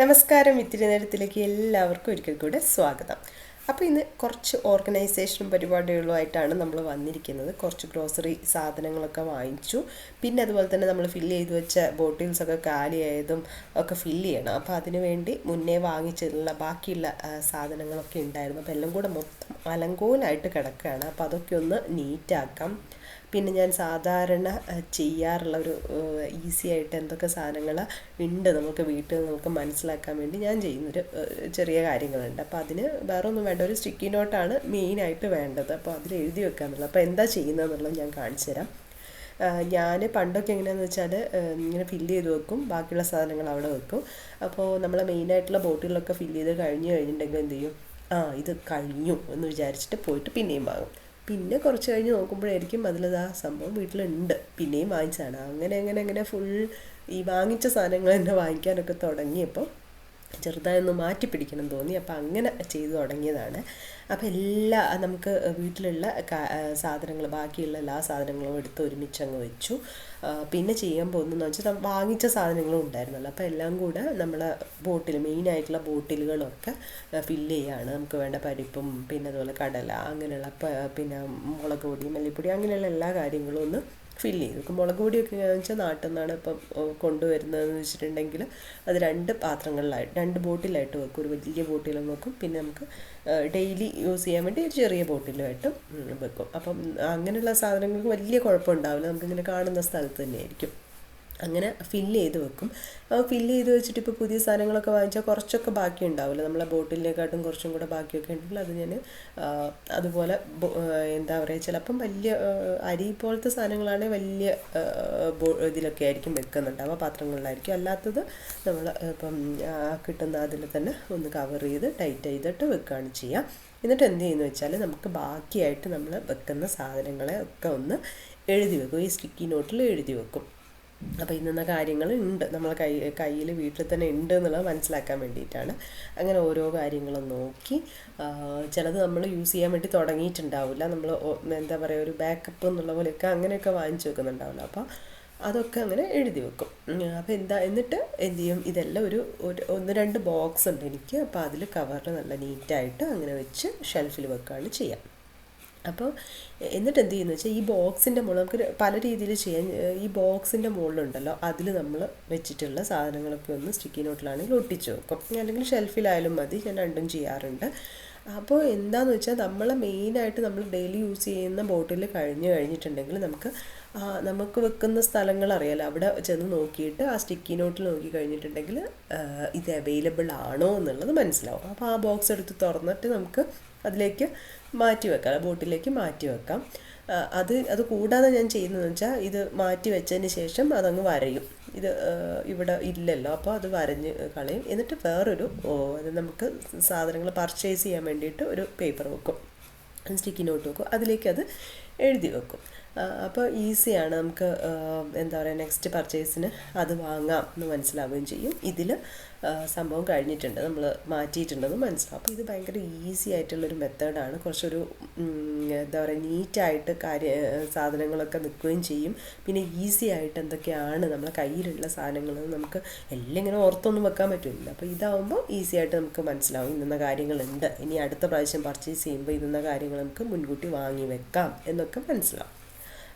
നമസ്കാരം ഇത്തിരി നേരത്തിലേക്ക് എല്ലാവർക്കും ഒരിക്കൽ കൂടെ സ്വാഗതം. അപ്പോൾ ഇന്ന് കുറച്ച് ഓർഗനൈസേഷനും പരിപാടികളുമായിട്ടാണ് നമ്മൾ വന്നിരിക്കുന്നത്. കുറച്ച് ഗ്രോസറി സാധനങ്ങളൊക്കെ വാങ്ങിച്ചു. പിന്നെ അതുപോലെ തന്നെ നമ്മൾ ഫില്ല് ചെയ്തു വെച്ച ബോട്ടിൽസൊക്കെ കാലിയായതും ഒക്കെ ഫില്ല് ചെയ്യണം. അപ്പോൾ അതിനുവേണ്ടി മുന്നേ വാങ്ങിച്ചിട്ടുള്ള ബാക്കിയുള്ള സാധനങ്ങളൊക്കെ ഉണ്ടായിരുന്നു. അപ്പോൾ എല്ലാം കൂടെ മൊത്തം അലങ്കോലായിട്ട് കിടക്കുകയാണ്. അപ്പോൾ അതൊക്കെ ഒന്ന് നീറ്റാക്കാം പിന്നെ ഞാൻ സാധാരണ ചെയ്യാറുള്ള ഒരു ഈസി ആയിട്ട് എന്തൊക്കെ സാധനങ്ങൾ ഉണ്ട് നമുക്ക് വീട്ടിൽ നമുക്ക് മനസ്സിലാക്കാൻ വേണ്ടി ഞാൻ ചെയ്യുന്നൊരു ചെറിയ കാര്യങ്ങളുണ്ട്. അപ്പോൾ അതിന് വേറെ ഒന്നും വേണ്ട. ഒരു സ്റ്റിക്കി നോട്ടാണ് മെയിനായിട്ട് വേണ്ടത്. അപ്പോൾ അതിൽ എഴുതി വെക്കാന്നുള്ളത്. അപ്പോൾ എന്താ ചെയ്യുന്നതെന്നുള്ളത് ഞാൻ കാണിച്ചു തരാം. ഞാൻ പണ്ടൊക്കെ എങ്ങനെയാണെന്ന് വെച്ചാൽ ഇങ്ങനെ ഫില്ല് ചെയ്ത് വെക്കും. ബാക്കിയുള്ള സാധനങ്ങൾ അവിടെ വെക്കും. അപ്പോൾ നമ്മൾ മെയിനായിട്ടുള്ള ബോട്ടിലൊക്കെ ഫില്ല് ചെയ്ത് കഴിഞ്ഞ് കഴിഞ്ഞിട്ടുണ്ടെങ്കിൽ എന്ത് ചെയ്യും? ആ ഇത് കഴിഞ്ഞു എന്ന് വിചാരിച്ചിട്ട് പോയിട്ട് പിന്നെയും വാങ്ങും. പിന്നെ കുറച്ച് കഴിഞ്ഞ് നോക്കുമ്പോഴായിരിക്കും അതിലത് ആ സംഭവം വീട്ടിലുണ്ട്. പിന്നെയും വാങ്ങിച്ചതാണ്. അങ്ങനെ അങ്ങനെ അങ്ങനെ ഫുൾ ഈ വാങ്ങിച്ച സാധനങ്ങൾ തന്നെ വാങ്ങിക്കാനൊക്കെ തുടങ്ങിയപ്പോൾ ചെറുതായി ഒന്ന് മാറ്റി പിടിക്കണം തോന്നി. അപ്പോൾ അങ്ങനെ ചെയ്തു തുടങ്ങിയതാണ്. അപ്പോൾ എല്ലാ നമുക്ക് വീട്ടിലുള്ള സാധനങ്ങൾ ബാക്കിയുള്ള എല്ലാ സാധനങ്ങളും എടുത്ത് ഒരുമിച്ച് അങ്ങ് വെച്ചു. പിന്നെ ചെയ്യാൻ പോകുന്നതെന്ന് വെച്ചാൽ വാങ്ങിച്ച സാധനങ്ങളും ഉണ്ടായിരുന്നല്ലോ. അപ്പോൾ എല്ലാം കൂടെ നമ്മൾ ബോട്ടിൽ മെയിനായിട്ടുള്ള ബോട്ടിലുകളൊക്കെ ഫില്ല് ചെയ്യാണ്. നമുക്ക് വേണ്ട പരിപ്പും പിന്നെ അതുപോലെ കടല അങ്ങനെയുള്ള പിന്നെ മുളക് പൊടി മല്ലിപ്പൊടി അങ്ങനെയുള്ള എല്ലാ കാര്യങ്ങളും ഒന്ന് ഫില്ല് ചെയ്തു മുളക് പൊടിയൊക്കെ വെച്ചാൽ നാട്ടിൽ നിന്നാണ് ഇപ്പം കൊണ്ടുവരുന്നതെന്ന് വെച്ചിട്ടുണ്ടെങ്കിൽ അത് രണ്ട് പാത്രങ്ങളിലായിട്ട് രണ്ട് ബോട്ടിലായിട്ട് വെക്കും. ഒരു വലിയ ബോട്ടിലും വെക്കും. പിന്നെ നമുക്ക് ഡെയിലി യൂസ് ചെയ്യാൻ വേണ്ടി ഒരു ചെറിയ ബോട്ടിലുമായിട്ടും വെക്കും. അപ്പം അങ്ങനെയുള്ള സാധനങ്ങൾക്ക് വലിയ കുഴപ്പമുണ്ടാവില്ല നമുക്കിങ്ങനെ കാണുന്ന സ്ഥലത്ത് തന്നെയായിരിക്കും. അങ്ങനെ ഫില്ല് ചെയ്ത് വെക്കും. ഫില്ല് ചെയ്ത് വെച്ചിട്ട് ഇപ്പോൾ പുതിയ സാധനങ്ങളൊക്കെ വാങ്ങിച്ചാൽ കുറച്ചൊക്കെ ബാക്കി ഉണ്ടാവില്ല. നമ്മളെ ബോട്ടിലിനെക്കാട്ടും കുറച്ചും കൂടെ ബാക്കിയൊക്കെ ഉണ്ടെങ്കിൽ അത് ഞാൻ അതുപോലെ എന്താ പറയുക ചിലപ്പം വലിയ അരി പോലത്തെ സാധനങ്ങളാണെങ്കിൽ വലിയ ഇതിലൊക്കെ ആയിരിക്കും വെക്കുന്നുണ്ടാവുക പാത്രങ്ങളിലായിരിക്കും. അല്ലാത്തത് നമ്മൾ ഇപ്പം കിട്ടുന്ന അതിൽ തന്നെ ഒന്ന് കവർ ചെയ്ത് ടൈറ്റ് ചെയ്തിട്ട് വെക്കുകയാണ് ചെയ്യുക. എന്നിട്ട് എന്ത് ചെയ്യുന്നു വെച്ചാൽ നമുക്ക് ബാക്കിയായിട്ട് നമ്മൾ വെക്കുന്ന സാധനങ്ങളെ ഒക്കെ ഒന്ന് എഴുതി വെക്കും. ഈ സ്റ്റിക്കി നോട്ടിൽ എഴുതി വെക്കും. അപ്പോൾ ഇന്നുന്ന കാര്യങ്ങൾ ഉണ്ട് നമ്മൾ കൈ കയ്യിൽ വീട്ടിൽ തന്നെ ഉണ്ട് എന്നുള്ളത് മനസ്സിലാക്കാൻ വേണ്ടിയിട്ടാണ്. അങ്ങനെ ഓരോ കാര്യങ്ങളും നോക്കി. ചിലത് നമ്മൾ യൂസ് ചെയ്യാൻ വേണ്ടി തുടങ്ങിയിട്ടുണ്ടാവില്ല. നമ്മൾ എന്താ പറയുക ഒരു ബാക്കപ്പ് എന്നുള്ള പോലെയൊക്കെ അങ്ങനെയൊക്കെ വാങ്ങിച്ചു വെക്കുന്നുണ്ടാവില്ല. അപ്പോൾ അതൊക്കെ അങ്ങനെ എഴുതി വെക്കും. അപ്പോൾ എന്താ എന്നിട്ട് എന്ത് ചെയ്യും? ഇതെല്ലാം ഒരു ഒരു ഒന്ന് രണ്ട് ബോക്സ് ഉണ്ട് എനിക്ക്. അപ്പോൾ അതിൽ കവറിൽ നല്ല നീറ്റായിട്ട് അങ്ങനെ വെച്ച് ഷെൽഫിൽ വെക്കുകയാണ് ചെയ്യുക അപ്പോൾ എന്നിട്ട് എന്ത് ചെയ്യുന്നു വെച്ചാൽ ഈ ബോക്സിന്റെ മുകളിൽ നമുക്ക് പല രീതിയിൽ ചെയ്യാൻ ഈ ബോക്സിന്റെ മുകളിലുണ്ടല്ലോ അതിൽ നമ്മൾ വെച്ചിട്ടുള്ള സാധനങ്ങളൊക്കെ ഒന്ന് സ്റ്റിക്കി നോട്ടിലാണെങ്കിൽ ഒട്ടിച്ചു വെക്കും. അല്ലെങ്കിൽ ഷെൽഫിലായാലും മതി ഞാൻ രണ്ടും ചെയ്യാറുണ്ട്. അപ്പോൾ എന്താണെന്ന് വെച്ചാൽ നമ്മൾ മെയിനായിട്ട് നമ്മൾ ഡെയിലി യൂസ് ചെയ്യുന്ന ബോട്ടിൽ കഴിഞ്ഞ് കഴിഞ്ഞിട്ടുണ്ടെങ്കിൽ നമുക്ക് നമുക്ക് വെക്കുന്ന സ്ഥലങ്ങൾ അറിയാലോ. അവിടെ ചെന്ന് നോക്കിയിട്ട് ആ സ്റ്റിക്കി നോട്ടിൽ നോക്കി കഴിഞ്ഞിട്ടുണ്ടെങ്കിൽ ഇത് അവൈലബിൾ ആണോ എന്നുള്ളത് മനസ്സിലാവും. അപ്പോൾ ആ ബോക്സ് എടുത്ത് തുറന്നിട്ട് നമുക്ക് അതിലേക്ക് മാറ്റി വെക്കാം. ബോട്ടിലേക്ക് മാറ്റി വെക്കാം. അത് അത് കൂടാതെ ഞാൻ ചെയ്യുന്നതെന്ന് വെച്ചാൽ ഇത് മാറ്റി വെച്ചതിന് ശേഷം അതങ്ങ് വരയും. ഇത് ഇവിടെ ഇല്ലല്ലോ അപ്പോൾ അത് വരഞ്ഞ് കളയും. എന്നിട്ട് വേറൊരു അത് നമുക്ക് സാധനങ്ങൾ പർച്ചേസ് ചെയ്യാൻ വേണ്ടിയിട്ട് ഒരു പേപ്പർ വെക്കും. സ്റ്റിക്കി നോട്ട് വെക്കും. അതിലേക്ക് അത് എഴുതി വെക്കും. അപ്പോൾ ഈസിയാണ് നമുക്ക് എന്താ പറയുക നെക്സ്റ്റ് പർച്ചേസിന് അത് വാങ്ങാം എന്ന് മനസ്സിലാവുകയും ചെയ്യും. ഇതിൽ സംഭവം കഴിഞ്ഞിട്ടുണ്ട്. നമ്മൾ മാറ്റിയിട്ടുണ്ടെന്ന് മനസ്സിലാവും. അപ്പോൾ ഇത് ഭയങ്കര ഈസി ആയിട്ടുള്ളൊരു മെത്തേഡാണ് കുറച്ചൊരു എന്താ പറയുക നീറ്റായിട്ട് കാര്യ സാധനങ്ങളൊക്കെ നിൽക്കുകയും ചെയ്യും. പിന്നെ ഈസി ആയിട്ട് എന്തൊക്കെയാണ് നമ്മളെ കയ്യിലുള്ള സാധനങ്ങൾ നമുക്ക് എല്ലാം ഇങ്ങനെ ഓർത്തൊന്നും വെക്കാൻ പറ്റില്ല. അപ്പോൾ ഇതാവുമ്പോൾ ഈസി ആയിട്ട് നമുക്ക് മനസ്സിലാവും ഇന്ന കാര്യങ്ങളുണ്ട്. ഇനി അടുത്ത പ്രാവശ്യം പർച്ചേസ് ചെയ്യുമ്പോൾ ഇന്ന കാര്യങ്ങൾ നമുക്ക് മുൻകൂട്ടി വാങ്ങി വെക്കാം എന്നൊക്കെ മനസ്സിലാവും.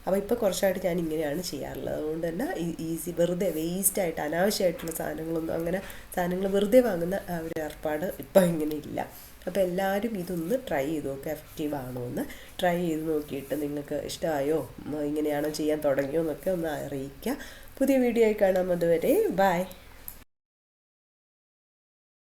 അപ്പോൾ ഇപ്പോൾ കുറച്ചായിട്ട് ഞാൻ ഇങ്ങനെയാണ് ചെയ്യാറുള്ളത്. അതുകൊണ്ട് തന്നെ ഈസി വെറുതെ വേസ്റ്റായിട്ട് അനാവശ്യമായിട്ടുള്ള സാധനങ്ങളൊന്നും അങ്ങനെ സാധനങ്ങൾ വെറുതെ വാങ്ങുന്ന ഒരു ഏർപ്പാട് ഇപ്പോൾ ഇങ്ങനെ ഇല്ല. അപ്പോൾ എല്ലാവരും ഇതൊന്ന് ട്രൈ ചെയ്ത് നോക്കുക എഫക്റ്റീവ് ആണോ എന്ന് ട്രൈ ചെയ്ത് നോക്കിയിട്ട് നിങ്ങൾക്ക് ഇഷ്ടമായോ ഇങ്ങനെയാണോ ചെയ്യാൻ തുടങ്ങിയോ എന്നൊക്കെ ഒന്ന് അറിയിക്കുക. പുതിയ വീഡിയോ ആയി കാണാം അതുവരെ. ബൈ